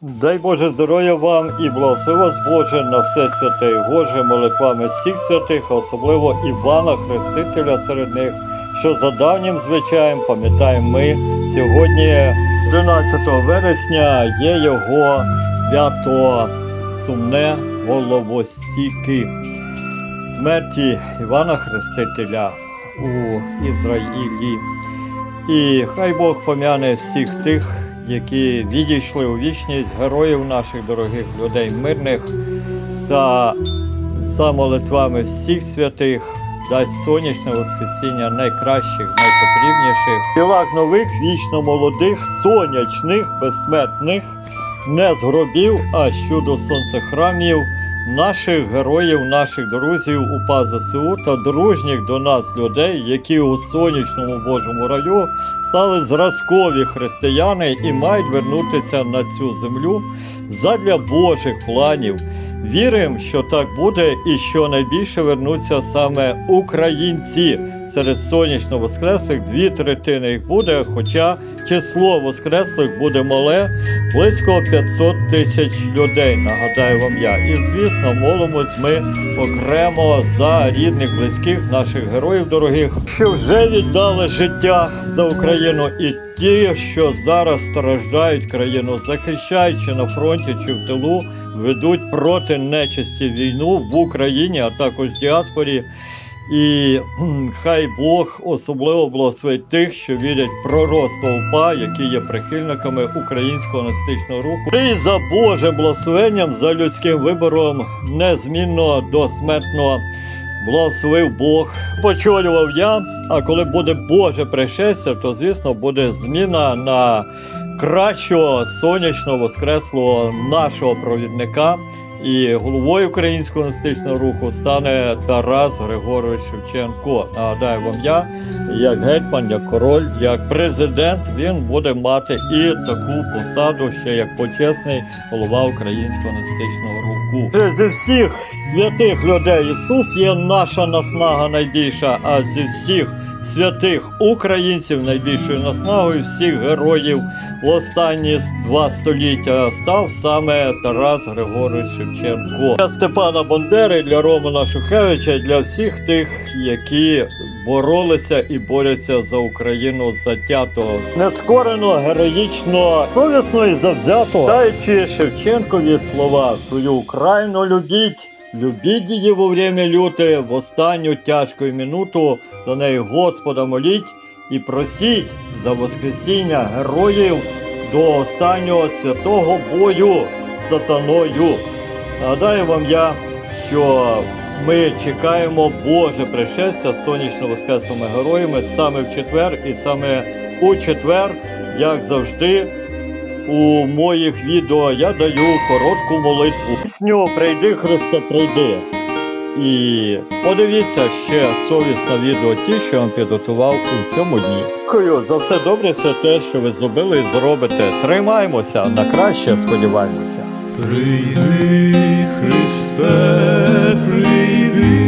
Дай Боже здоров'я вам і благослови вас Боже на все святе і Боже молитвами всіх святих, особливо Івана Хрестителя серед них, що за давнім звичаєм пам'ятаємо ми сьогодні, 13 вересня, є його свято сумне головостіки смерті Івана Хрестителя у Ізраїлі. І хай Бог пом'яне всіх тих, які відійшли у вічність героїв наших дорогих людей мирних та за молитвами всіх святих дасть сонячне воскресіння найкращих, найпотрібніших, тілах нових, вічно молодих, сонячних, безсмертних, не з гробів, а щодо сонцехрамів наших героїв, наших друзів УПА ЗСУ та дружніх до нас людей, які у сонячному Божому раю стали зразкові християни і мають вернутися на цю землю задля Божих планів. Віримо, що так буде і що найбільше вернуться саме українці. Серед сонячно воскреслих дві третини їх буде, хоча число воскреслих буде мале, близько 500 тисяч людей. Нагадаю вам я. І звісно, молимось ми окремо за рідних, близьких наших героїв дорогих, що вже віддали життя за Україну, і ті, що зараз страждають країну, захищаючи на фронті чи в тилу, ведуть проти нечисті війну в Україні, а також діаспорі. І хай Бог особливо благословить тих, що вірять в пророцтво УПА, які є прихильниками українського настичного руху. І за Божим благословенням, за людським вибором, незмінно до смертного благословив Бог. Почолював я. А коли буде Боже пришестя, то звісно буде зміна на кращого сонячного воскреслого нашого провідника. І головою українського настичного руху стане Тарас Григорович Шевченко. Нагадаю вам я, як гетьман, як король, як президент, він буде мати і таку посаду, ще як почесний голова українського настичного руху. Зі всіх святих людей Ісус є наша наснага найбільша, а зі всіх святих українців найбільшою наснагою всіх героїв в останні два століття став саме Тарас Григорович Шевченко. Для Степана Бандери, для Романа Шухевича, для всіх тих, які боролися і борються за Україну затято, нескорено, героїчно, совісно і завзято, даючи Шевченкові слова свою Україну любіть. Любіть її во время люте, в останню тяжку минуту за неї Господа моліть і просіть за воскресіння героїв до останнього святого бою з сатаною. Нагадаю вам я, що ми чекаємо Боже пришестя сонячно воскреслими героями саме в четвер, і саме у четвер, як завжди, у моїх відео я даю коротку молитву. Пісню Прийди, Христе, прийди. І подивіться ще совісне відео ті, що я вам підготував у цьому дні. Дякую за все добре, все те, що ви зробили і зробите. Тримаємося на краще, сподіваємося. Прийди, Христе, прийди,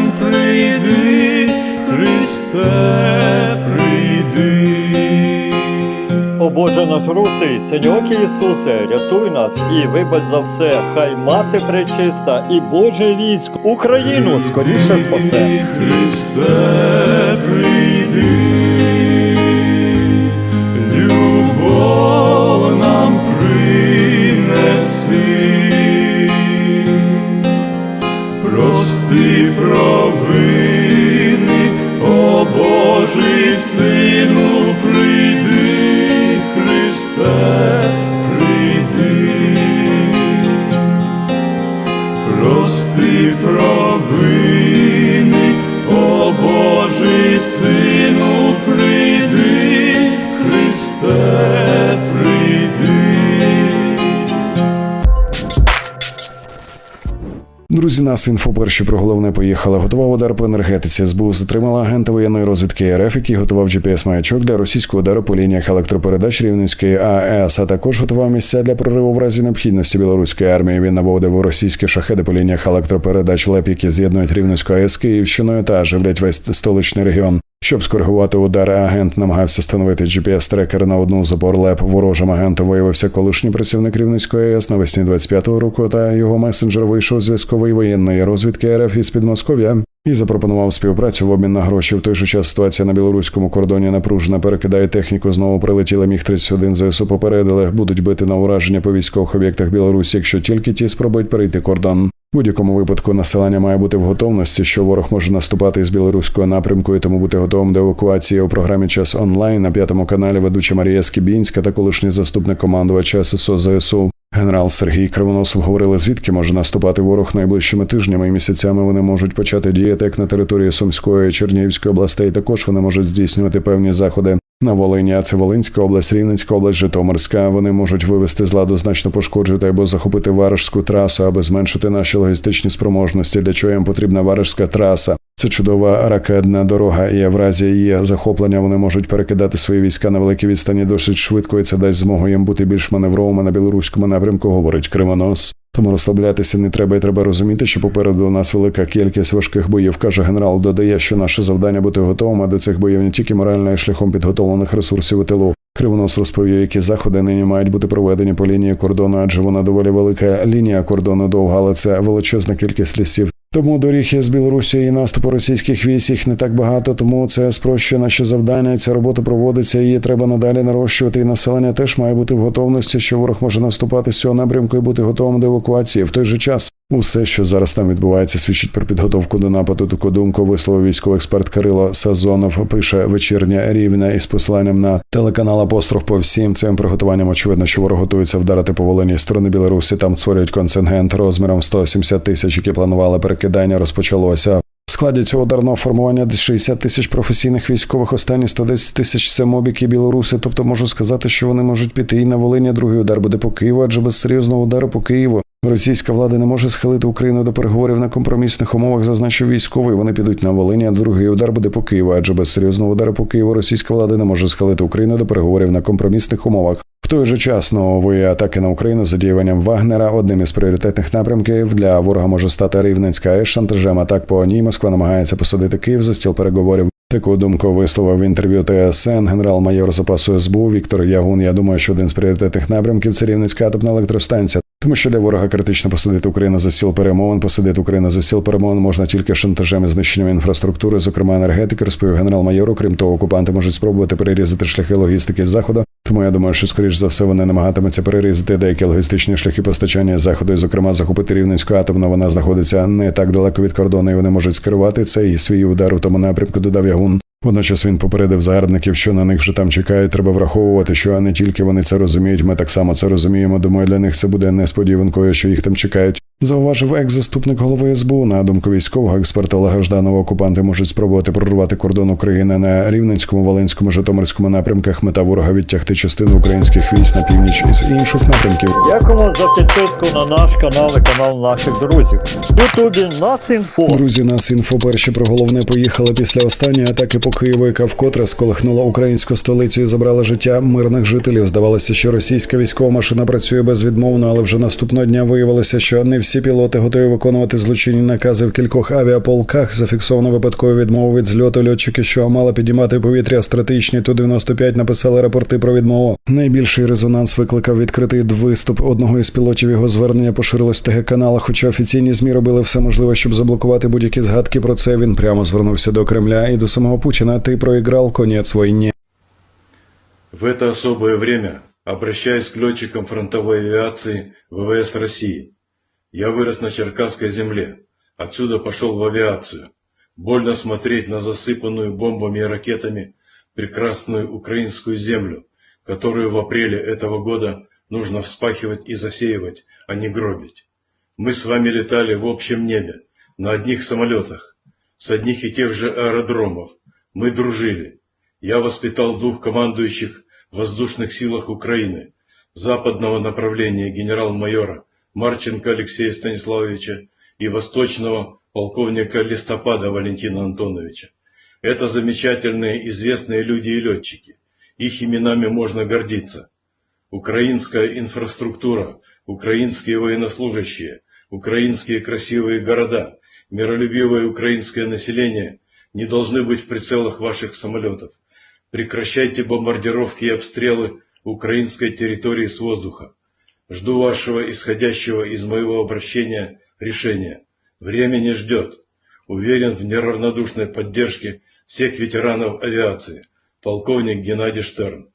Боже наш русий, Синьоки Ісусе, рятуй нас і вибач за все, хай мати пречиста і Боже військо Україну скоріше спасе. Христе, нас інфо перші про головне поїхали. Готував удар по енергетиці. СБУ затримала агента воєнної розвідки РФ, який готував GPS-маячок для російського удару по лініях електропередач Рівненської АЕС, а також готував місця для прориву в разі необхідності білоруської армії. Він наводив російські шахеди по лініях електропередач ЛЕП, які з'єднують Рівненську АЕС з Київщиною та живлять весь столичний регіон. Щоб скоригувати удар, агент намагався встановити GPS-трекер на одну з опор ЛЕП. Ворожим агентом виявився колишній працівник Рівненської АЕС навесні 25-го року, та його месенджер вийшов з зв'язкової воєнної розвідки РФ із Підмосков'я і запропонував співпрацю в обмін на гроші. В той же час ситуація на білоруському кордоні напружена. Перекидає техніку. Знову прилетіла міг 31 ЗСУ попередили. Будуть бити на ураження по військових об'єктах Білорусі, якщо тільки ті спробують перейти кордон. Будь-якому випадку населення має бути в готовності, що ворог може наступати з білоруського напрямку, і тому бути готовим до евакуації у програмі Час онлайн на п'ятому каналі ведуча Марія Скібінська та колишній заступник командувача ССО ЗСУ. Генерал Сергій Кривоносов говорили, звідки може наступати ворог найближчими тижнями і місяцями. Вони можуть почати діяти як на території Сумської Чернігівської областей. Також вони можуть здійснювати певні заходи на Волині, це Волинська область, Рівненська область, Житомирська. Вони можуть вивести з ладу значно пошкоджити або захопити варежську трасу, аби зменшити наші логістичні спроможності. Для чого їм потрібна варежська траса? Це чудова ракетна дорога, і в разі її захоплення вони можуть перекидати свої війська на великій відстані досить швидко, і це дасть змогу їм бути більш маневровими на білоруському напрямку, говорить Кривонос. Тому розслаблятися не треба, і треба розуміти, що попереду у нас велика кількість важких боїв. каже генерал. Додає, що наше завдання бути готовими до цих боїв не тільки морально, й шляхом підготовлених ресурсів у тилу. Кривонос розповів, які заходи нині мають бути проведені по лінії кордону, адже вона доволі велика лінія кордону довга, але це величезна кількість лісів. Тому доріг із Білорусі і наступу російських військ їх не так багато, тому це спрощує наші завдання. Ця робота проводиться. Її треба надалі нарощувати. І населення теж має бути в готовності, що ворог може наступати з цього напрямку і бути готовим до евакуації. В той же час усе, що зараз там відбувається, свідчить про підготовку до нападу. Таку думку висловив військовий експерт Кирило Сазонов. Пише вечірня рівня із посиланням на телеканал Апостроф по всім цим приготуванням. Очевидно, що ворог готується вдарити по Волині сторони Білорусі. Там створюють контингент розміром 170 тисяч, які планували перекидання. Розпочалося. В складі цього ударного формування десь 60 тисяч професійних військових, останні 110 тисяч це мобіки білоруси. Тобто можу сказати, що вони можуть піти і на Волині. Другий удар буде по Києву, адже без серйозного удару по Києву російська влада не може схилити Україну до переговорів на компромісних умовах, зазначив військовий. Вони підуть на Волині, а другий удар буде по Києву, адже без серйозного удару по Києву російська влада не може схилити Україну до переговорів на компромісних умовах. В той же час нової атаки на Україну з задіюванням Вагнера одним із пріоритетних напрямків для ворога може стати Рівненська АЕС шантажем атак по ній. Москва намагається посадити Київ за стіл переговорів. Таку думку висловив в інтерв'ю ТСН генерал-майор запасу СБУ Віктор Ягун. Я думаю, що один з пріоритетних напрямків це Рівненська атомна електростанція. Тому що для ворога критично посадити Україну за стіл перемовин, посадити Україну за стіл перемовин можна тільки шантажем і знищенням інфраструктури, зокрема енергетики, розповів генерал-майор. Окрім того, окупанти можуть спробувати перерізати шляхи логістики з заходу. Тому я думаю, що скоріш за все вони намагатимуться перерізати деякі логістичні шляхи постачання заходу, і, зокрема, захопити рівненську атомну. Вона знаходиться не так далеко від кордону, і вони можуть скерувати цей свій удар у тому напрямку. Додав Ягун. Водночас він попередив загарбників, що на них вже там чекають. Треба враховувати, що не тільки вони це розуміють, ми так само це розуміємо. Думаю, для них це буде несподіванкою, що їх там чекають. Зауважив екс-заступник голови СБУ. На думку військового експерта Олега Жданова, окупанти можуть спробувати прорвати кордон України на Рівненському, Волинському, Житомирському напрямках. Мета ворога відтягти частину українських військ на північ із інших напрямків. Дякуємо за підписку на наш канал і канал наших друзів. Ютубі нас інфо. Друзі, нас інфо перші про головне поїхали після останньої атаки по Києву, яка вкотре сколихнула українську столицю і забрала життя мирних жителів. Здавалося, що російська військова машина працює безвідмовно, але вже наступного дня виявилося, що не всі пілоти готові виконувати злочинні накази в кількох авіаполках. Зафіксовано випадкову відмову від зльоту. Льотчики, що мали підіймати повітря стратегічні ту 95 написали рапорти про відмову. Найбільший резонанс викликав відкритий виступ одного із пілотів. Його звернення поширилось в ТГ каналах. Хоча офіційні змі робили все можливе, щоб заблокувати будь-які згадки про це. Він прямо звернувся до Кремля і до самого Путіна. Ти проіграв конець війні. В это особое время обращаюсь к летчикам фронтовой авиации ВВС России. Я вырос на Черкасской земле, отсюда пошел в авиацию. Больно смотреть на засыпанную бомбами и ракетами прекрасную украинскую землю, которую в апреле этого года нужно вспахивать и засеивать, а не гробить. Мы с вами летали в общем небе, на одних самолетах, с одних и тех же аэродромов. Мы дружили. Я воспитал двух командующих в воздушных силах Украины, западного направления генерал-майора Марченко Алексея Станиславовича и Восточного полковника Листопада Валентина Антоновича. Это замечательные известные люди и летчики. Их именами можно гордиться. Украинская инфраструктура, украинские военнослужащие, украинские красивые города, миролюбивое украинское население не должны быть в прицелах ваших самолетов. Прекращайте бомбардировки и обстрелы украинской территории с воздуха. Жду вашего исходящего из моего обращения решения. Время не ждет. Уверен в неравнодушной поддержке всех ветеранов авиации. Полковник Геннадий Штерн.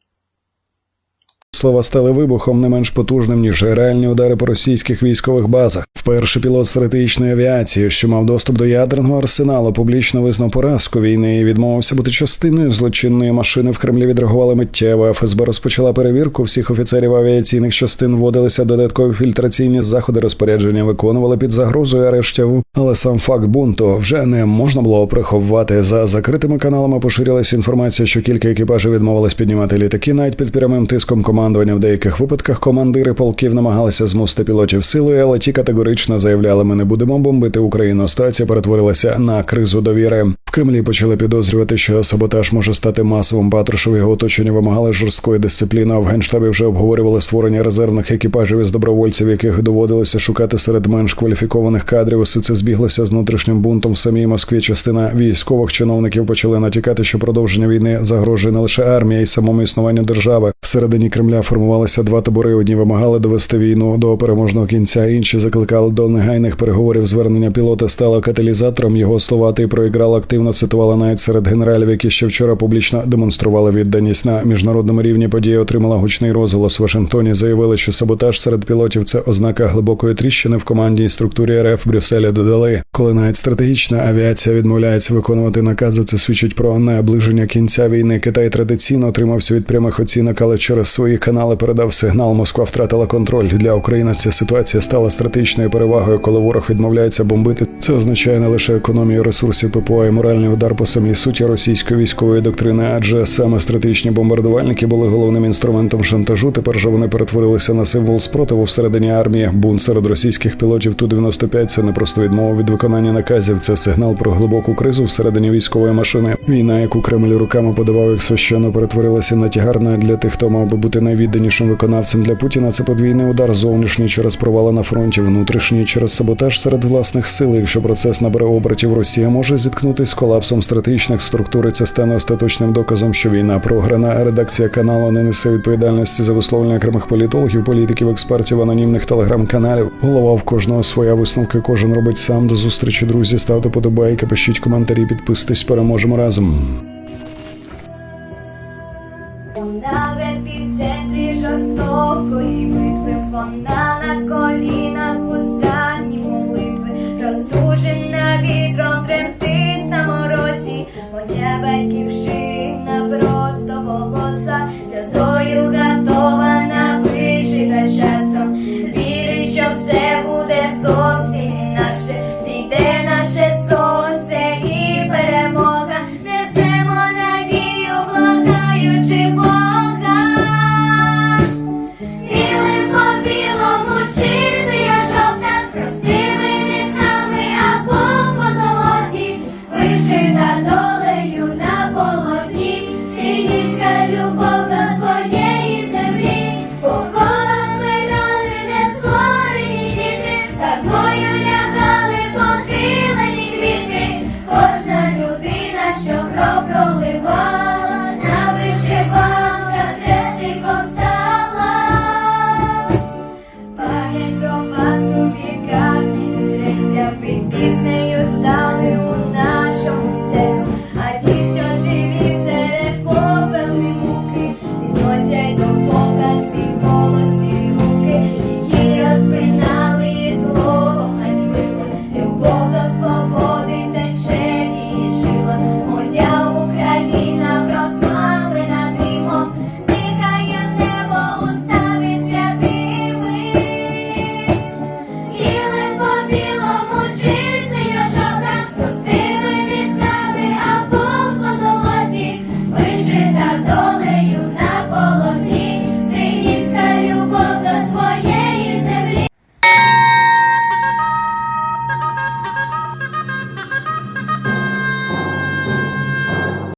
Слова стали вибухом не менш потужним, ніж реальні удари по російських військових базах. Вперше пілот стратегічної авіації, що мав доступ до ядерного арсеналу, публічно визнав поразку війни і відмовився бути частиною злочинної машини. В Кремлі відреагували миттєво. ФСБ розпочала перевірку всіх офіцерів авіаційних частин. Вводилися додаткові фільтраційні заходи розпорядження, виконували під загрозою арештів. Але сам факт бунту вже не можна було приховувати. За закритими каналами поширилася інформація, що кілька екіпажів відмовились піднімати літаки навіть під прямим тиском командування. В деяких випадках командири полків намагалися змусити пілотів силою, але ті категорично заявляли: ми не будемо бомбити Україну. Ситуація перетворилася на кризу довіри. Кремлі почали підозрювати, що саботаж може стати масовим. Патрушев його оточення вимагали жорсткої дисципліни. А в генштабі вже обговорювали створення резервних екіпажів із добровольців, яких доводилося шукати серед менш кваліфікованих кадрів. Усе це збіглося з внутрішнім бунтом в самій Москві. Частина військових чиновників почали натякати, що продовження війни загрожує не лише армія і самому існуванню держави. Всередині Кремля формувалися два табори. Одні вимагали довести війну до переможного кінця, інші закликали до негайних переговорів. Звернення пілота стало каталізатором. Його слова ти проіграл активно цитували навіть серед генералів, які ще вчора публічно демонстрували відданість на міжнародному рівні. Подія отримала гучний розголос. В Вашингтоні заявили, що саботаж серед пілотів це ознака глибокої тріщини в командній структурі РФ Брюсселі. Додали, коли навіть стратегічна авіація відмовляється виконувати накази. Це свідчить про наближення кінця війни. Китай традиційно отримався від прямих оцінок, але через свої канали передав сигнал. Москва втратила контроль для України. Ця ситуація стала стратегічною перевагою, коли ворог відмовляється бомбити. Це означає не лише економію ресурсів ППО і моральний удар по самій суті російської військової доктрини, адже саме стратегічні бомбардувальники були головним інструментом шантажу. Тепер же вони перетворилися на символ спротиву всередині армії. Бунт серед російських пілотів ту 95 це не просто відмова від виконання наказів. Це сигнал про глибоку кризу всередині військової машини. Війна, яку Кремль руками подавав як священно, перетворилася на тягарна для тих, хто мав би бути найвідданішим виконавцем для Путіна. Це подвійний удар зовнішній через провали на фронті, внутрішній через саботаж серед власних сил. Якщо процес набере обертів, Росія може зіткнутися з колапсом стратегічних структур. і Це стане остаточним доказом, що війна програна. Редакція каналу не несе відповідальності за висловлення окремих політологів, політиків, експертів, анонімних телеграм-каналів. Голова в кожного своя висновка. Кожен робить сам. До зустрічі, друзі. Ставте подобайки, пишіть коментарі, підписуйтесь. Переможемо разом. Жорстокої битви, вона на колі